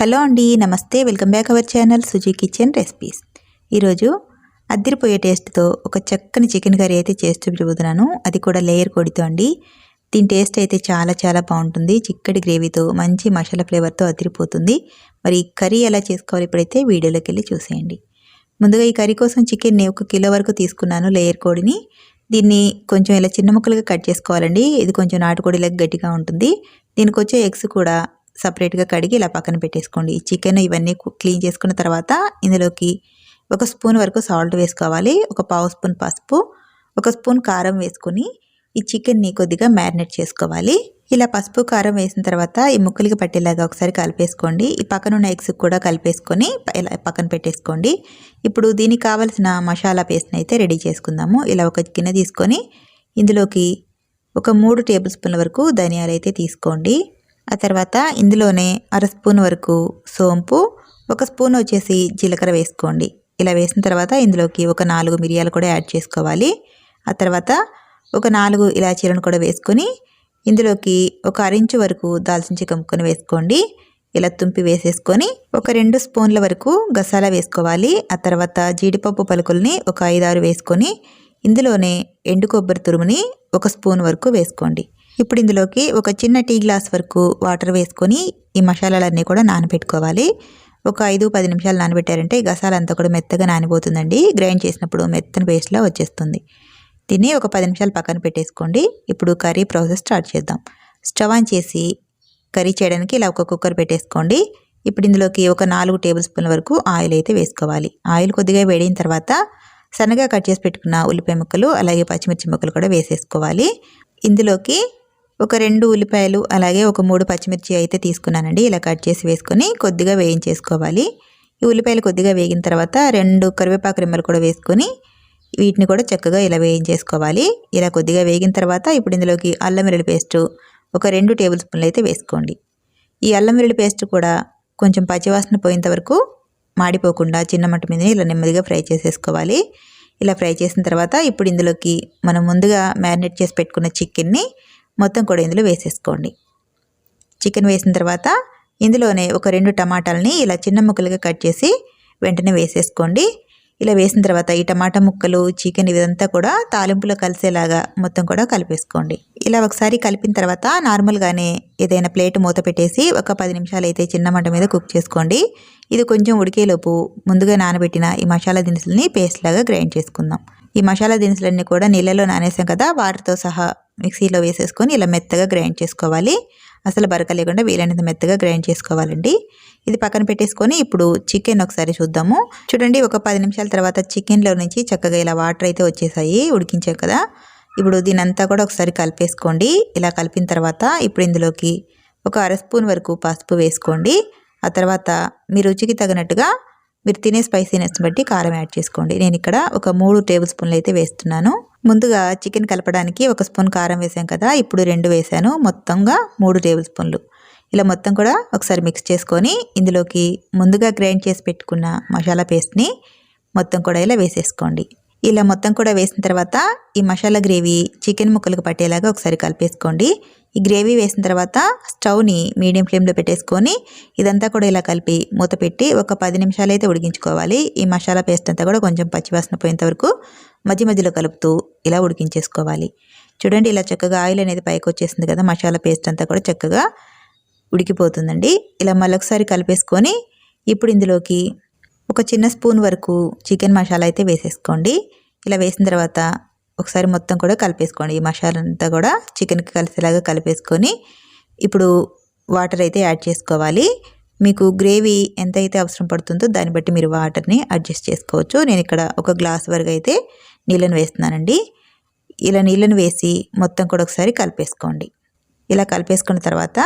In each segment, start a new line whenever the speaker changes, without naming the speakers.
Hello అండి నమస్తే. Welcome back our channel Suji kitchen recipes. ఈరోజు అద్దరిపోయే టేస్ట్తో ఒక చక్కని చికెన్ కర్రీ అయితే చేసి చూపించబోతున్నాను. అది కూడా లేయర్ కోడితో అండి. దీని టేస్ట్ అయితే చాలా చాలా బాగుంటుంది. చిక్కటి గ్రేవీతో మంచి మసాలా ఫ్లేవర్తో అదిరిపోతుంది మరి ఈ కర్రీ ఎలా చేసుకోవాలి ఇప్పుడైతే వీడియోలోకి వెళ్ళి చూసేయండి. ముందుగా ఈ కర్రీ కోసం చికెన్ని ఒక కిలో వరకు తీసుకున్నాను లేయర్ కోడిని. దీన్ని కొంచెం ఇలా చిన్న ముక్కలుగా కట్ చేసుకోవాలండి. ఇది కొంచెం నాటుకోడిలాగా గట్టిగా ఉంటుంది. దీనికి వచ్చే ఎగ్స్ కూడా సపరేట్గా కడిగి ఇలా పక్కన పెట్టేసుకోండి. ఈ చికెన్ ఇవన్నీ క్లీన్ చేసుకున్న తర్వాత ఇందులోకి ఒక స్పూన్ వరకు సాల్ట్ వేసుకోవాలి. ఒక పావు స్పూన్ పసుపు ఒక స్పూన్ కారం వేసుకొని ఈ చికెన్ని కొద్దిగా మ్యారినేట్ చేసుకోవాలి. ఇలా పసుపు కారం వేసిన తర్వాత ఈ ముక్కలకి పట్టేలాగా ఒకసారి కలిపేసుకోండి. ఈ పక్కన ఉన్న ఎగ్స్ కూడా కలిపేసుకొని ఇలా పక్కన పెట్టేసుకోండి. ఇప్పుడు దీనికి కావలసిన మసాలా పేస్ట్ని అయితే రెడీ చేసుకుందాము. ఇలా ఒక గిన్నె తీసుకొని ఇందులోకి ఒక మూడు టేబుల్ స్పూన్ల వరకు ధనియాలు అయితే తీసుకోండి. ఆ తర్వాత ఇందులోనే అర స్పూన్ వరకు సోంపు ఒక స్పూన్ వచ్చేసి జీలకర్ర వేసుకోండి. ఇలా వేసిన తర్వాత ఇందులోకి ఒక నాలుగు మిరియాలు కూడా యాడ్ చేసుకోవాలి. ఆ తర్వాత ఒక నాలుగు ఇలాచీలను కూడా వేసుకొని ఇందులోకి ఒక అరించు వరకు దాల్చిన చెక్క వేసుకోండి. ఇలా తుంపి వేసేసుకొని ఒక రెండు స్పూన్ల వరకు గసాలా వేసుకోవాలి. ఆ తర్వాత జీడిపప్పు పలుకుల్ని ఒక ఐదారు వేసుకొని ఇందులోనే ఎండు కొబ్బరి తురుముని ఒక స్పూన్ వరకు వేసుకోండి. ఇప్పుడు ఇందులోకి ఒక చిన్న టీ గ్లాస్ వరకు వాటర్ వేసుకొని ఈ మసాలాలన్నీ కూడా నానబెట్టుకోవాలి. ఒక ఐదు పది నిమిషాలు నానబెట్టారంటే ఈ గసాల కూడా మెత్తగా నానిపోతుందండి. గ్రైండ్ చేసినప్పుడు మెత్తని పేస్ట్లా వచ్చేస్తుంది. దీన్ని ఒక పది నిమిషాలు పక్కన పెట్టేసుకోండి. ఇప్పుడు కర్రీ ప్రాసెస్ స్టార్ట్ చేద్దాం. స్టవ్ ఆన్ చేసి కర్రీ చేయడానికి ఇలా ఒక కుక్కర్ పెట్టేసుకోండి. ఇప్పుడు ఇందులోకి ఒక నాలుగు టేబుల్ స్పూన్ల వరకు ఆయిల్ అయితే వేసుకోవాలి. ఆయిల్ కొద్దిగా వేడిన తర్వాత సన్నగా కట్ చేసి పెట్టుకున్న ఉల్లిపాయ ముక్కలు అలాగే పచ్చిమిర్చి ముక్కలు కూడా వేసేసుకోవాలి. ఇందులోకి ఒక రెండు ఉల్లిపాయలు అలాగే ఒక మూడు పచ్చిమిర్చి అయితే తీసుకున్నానండి. ఇలా కట్ చేసి వేసుకొని కొద్దిగా వేయించేసుకోవాలి. ఈ ఉల్లిపాయలు కొద్దిగా వేగిన తర్వాత రెండు కరివేపాకు రెమ్మలు కూడా వేసుకొని వీటిని కూడా చక్కగా ఇలా వేయించేసుకోవాలి. ఇలా కొద్దిగా వేగిన తర్వాత ఇప్పుడు ఇందులోకి అల్లం వెల్లుల్లి పేస్ట్ ఒక రెండు టేబుల్ స్పూన్లు అయితే వేసుకోండి. ఈ అల్లం వెల్లుల్లి పేస్ట్ కూడా కొంచెం పచ్చివాసన పోయేంత వరకు మాడిపోకుండా చిన్న మట్ట మీద ఇలా నెమ్మదిగా ఫ్రై చేసేసుకోవాలి. ఇలా ఫ్రై చేసిన తర్వాత ఇప్పుడు ఇందులోకి మనం ముందుగా మ్యారినేట్ చేసి పెట్టుకున్న చికెన్ని మొత్తం కూడా ఇందులో వేసేసుకోండి. చికెన్ వేసిన తర్వాత ఇందులోనే ఒక రెండు టమాటాలని ఇలా చిన్న ముక్కలుగా కట్ చేసి వెంటనే వేసేసుకోండి. ఇలా వేసిన తర్వాత ఈ టమాటా ముక్కలు చికెన్ ఇదంతా కూడా తాలింపులో కలిసేలాగా మొత్తం కూడా కలిపేసుకోండి. ఇలా ఒకసారి కలిపిన తర్వాత నార్మల్గానే ఏదైనా ప్లేట్ మూత పెట్టేసి ఒక పది నిమిషాలు అయితే చిన్న మంట మీద కుక్ చేసుకోండి. ఇది కొంచెం ఉడికేలోపు ముందుగా నానబెట్టిన ఈ మసాలా దినుసులని పేస్ట్ లాగా గ్రైండ్ చేసుకుందాం. ఈ మసాలా దినుసులన్నీ కూడా నీళ్ళలో నానేసాం కదా వాటితో సహా మిక్సీలో వేసేసుకొని ఇలా మెత్తగా గ్రైండ్ చేసుకోవాలి. అసలు బరక లేకుండా వీలైనంత మెత్తగా గ్రైండ్ చేసుకోవాలండి. ఇది పక్కన పెట్టేసుకొని ఇప్పుడు చికెన్ ఒకసారి చూద్దాము. చూడండి ఒక పది నిమిషాల తర్వాత చికెన్లో నుంచి చక్కగా ఇలా వాటర్ అయితే వచ్చేసాయి ఉడికించాం కదా. ఇప్పుడు దీనంతా కూడా ఒకసారి కలిపేసుకోండి. ఇలా కలిపిన తర్వాత ఇప్పుడు ఇందులోకి ఒక అర స్పూన్ వరకు పసుపు వేసుకోండి. ఆ తర్వాత మీ రుచికి తగినట్టుగా మీరు తినే స్పైసీనెస్ బట్టి కారం యాడ్ చేసుకోండి. నేను ఇక్కడ ఒక మూడు టేబుల్ స్పూన్లు అయితే వేస్తున్నాను. ముందుగా చికెన్ కలపడానికి ఒక స్పూన్ కారం వేసాం కదా ఇప్పుడు రెండు వేసాను. మొత్తంగా మూడు టేబుల్ స్పూన్లు ఇలా మొత్తం కూడా ఒకసారి మిక్స్ చేసుకొని ఇందులోకి ముందుగా గ్రైండ్ చేసి పెట్టుకున్న మసాలా పేస్ట్ని మొత్తం కూడా ఇలా వేసేసుకోండి. ఇలా మొత్తం కూడా వేసిన తర్వాత ఈ మసాలా గ్రేవీ చికెన్ ముక్కలకు పట్టేలాగా ఒకసారి కలిపేసుకోండి. ఈ గ్రేవీ వేసిన తర్వాత స్టవ్ని మీడియం ఫ్లేమ్లో పెట్టేసుకొని ఇదంతా కూడా ఇలా కలిపి మూత పెట్టి ఒక పది నిమిషాలు అయితే ఉడికించుకోవాలి. ఈ మసాలా పేస్ట్ అంతా కూడా కొంచెం పచ్చివాసన పోయేంత వరకు మధ్య మధ్యలో కలుపుతూ ఇలా ఉడికించేసుకోవాలి. చూడండి ఇలా చక్కగా ఆయిల్ అనేది పైకి వచ్చేసింది కదా మసాలా పేస్ట్ అంతా కూడా చక్కగా ఉడికిపోతుందండి. ఇలా మళ్ళొకసారి కలిపేసుకొని ఇప్పుడు ఇందులోకి ఒక చిన్న స్పూన్ వరకు చికెన్ మసాలా అయితే వేసేసుకోండి. ఇలా వేసిన తర్వాత ఒకసారి మొత్తం కూడా కలిపేసుకోండి. ఈ మసాలా అంతా కూడా చికెన్కి కలిసేలాగా కలిపేసుకొని ఇప్పుడు వాటర్ అయితే యాడ్ చేసుకోవాలి. మీకు గ్రేవీ ఎంత అయితే అవసరం పడుతుందో దాన్ని బట్టి మీరు వాటర్ని అడ్జస్ట్ చేసుకోవచ్చు. నేను ఇక్కడ ఒక గ్లాస్ వరకు అయితే నీళ్ళని వేస్తున్నానండి. ఇలా నీళ్ళని వేసి మొత్తం కూడా ఒకసారి కలిపేసుకోండి. ఇలా కలిపేసుకున్న తర్వాత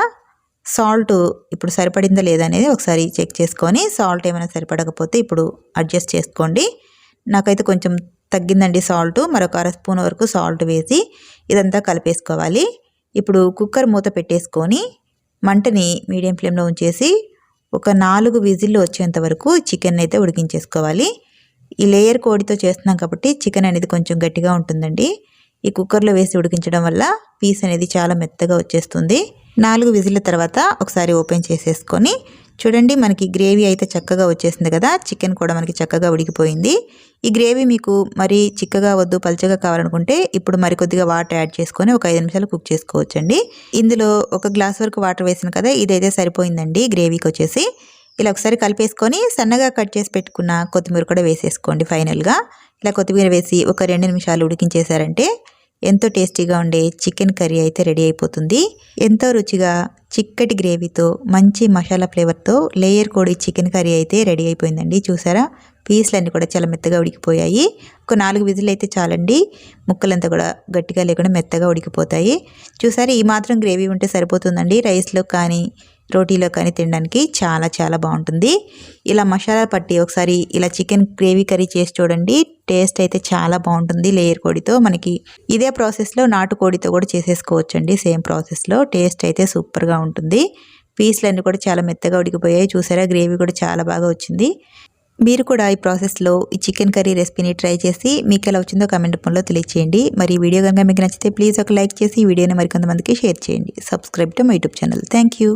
సాల్ట్ ఇప్పుడు సరిపడిందా లేదా అనేది ఒకసారి చెక్ చేసుకొని సాల్ట్ ఏమైనా సరిపడకపోతే ఇప్పుడు అడ్జస్ట్ చేసుకోండి. నాకైతే కొంచెం తగ్గిందండి సాల్ట్. మరొక అర స్పూన్ వరకు సాల్ట్ వేసి ఇదంతా కలిపేసుకోవాలి. ఇప్పుడు కుక్కర్ మూత పెట్టేసుకొని మంటని మీడియం ఫ్లేమ్లో ఉంచేసి ఒక నాలుగు విజిల్లు వచ్చేంత వరకు చికెన్ అయితే ఉడికించేసుకోవాలి. ఈ లేయర్ కోడితో చేస్తున్నాం కాబట్టి చికెన్ అనేది కొంచెం గట్టిగా ఉంటుందండి. ఈ కుక్కర్లో వేసి ఉడికించడం వల్ల పీస్ అనేది చాలా మెత్తగా వచ్చేస్తుంది. నాలుగు విజిల్ల తర్వాత ఒకసారి ఓపెన్ చేసేసుకొని చూడండి మనకి గ్రేవీ అయితే చక్కగా వచ్చేసింది కదా. చికెన్ కూడా మనకి చక్కగా ఉడికిపోయింది. ఈ గ్రేవీ మీకు మరి చిక్కగా వద్దు పలచగా కావాలనుకుంటే ఇప్పుడు మరి కొద్దిగా వాటర్ యాడ్ చేసుకొని ఒక ఐదు నిమిషాలు కుక్ చేసుకోవచ్చండి. ఇందులో ఒక గ్లాస్ వరకు వాటర్ వేసాను కదా ఇదైతే సరిపోయిందండి గ్రేవీకి వచ్చేసి. ఇలా ఒకసారి కలిపేసుకొని సన్నగా కట్ చేసి పెట్టుకున్న కొత్తిమీర కూడా వేసేసుకోండి ఫైనల్గా. ఇలా కొత్తిమీర వేసి ఒక రెండు నిమిషాలు ఉడికించేశారంటే ఎంతో టేస్టీగా ఉండే చికెన్ కర్రీ అయితే రెడీ అయిపోతుంది. ఎంతో రుచిగా చిక్కటి గ్రేవీతో మంచి మసాలా ఫ్లేవర్తో లేయర్ కోడి చికెన్ కర్రీ అయితే రెడీ అయిపోయిందండి. చూసారా? పీస్లన్నీ కూడా చాలా మెత్తగా ఉడికిపోయాయి. ఒక నాలుగు విజులు అయితే చాలండి. ముక్కలంతా కూడా గట్టిగా లేకుండా మెత్తగా ఉడికిపోతాయి. చూసారా? ఈ మాత్రం గ్రేవీ ఉంటే సరిపోతుందండి. రైస్లో కానీ రోటీలో కానీ తినడానికి చాలా చాలా బాగుంటుంది. ఇలా మసాలా పట్టి ఒకసారి ఇలా చికెన్ గ్రేవీ కర్రీ చేసి చూడండి. టేస్ట్ అయితే చాలా బాగుంటుంది లేయర్ కోడితో మనకి. ఇదే ప్రాసెస్లో నాటుకోడితో కూడా కూడా చేసేసుకోవచ్చండి. సేమ్ ప్రాసెస్లో టేస్ట్ అయితే సూపర్గా ఉంటుంది. పీస్లన్నీ కూడా చాలా మెత్తగా ఉడికిపోయాయి. చూసారా? గ్రేవీ కూడా చాలా బాగా వచ్చింది. మీరు కూడా ఈ ప్రాసెస్లో ఈ చికెన్ కర్రీ రెసిపీని ట్రై చేసి మీకు ఎలా వచ్చిందో కమెంట్ రూపంలో తెలియచేయండి. మరి ఈ వీడియో కనుక మీకు నచ్చితే ప్లీజ్ ఒక లైక్ చేసి ఈ వీడియోని మరికొంతమందికి షేర్ చేయండి. Subscribe to my YouTube channel. Thank you.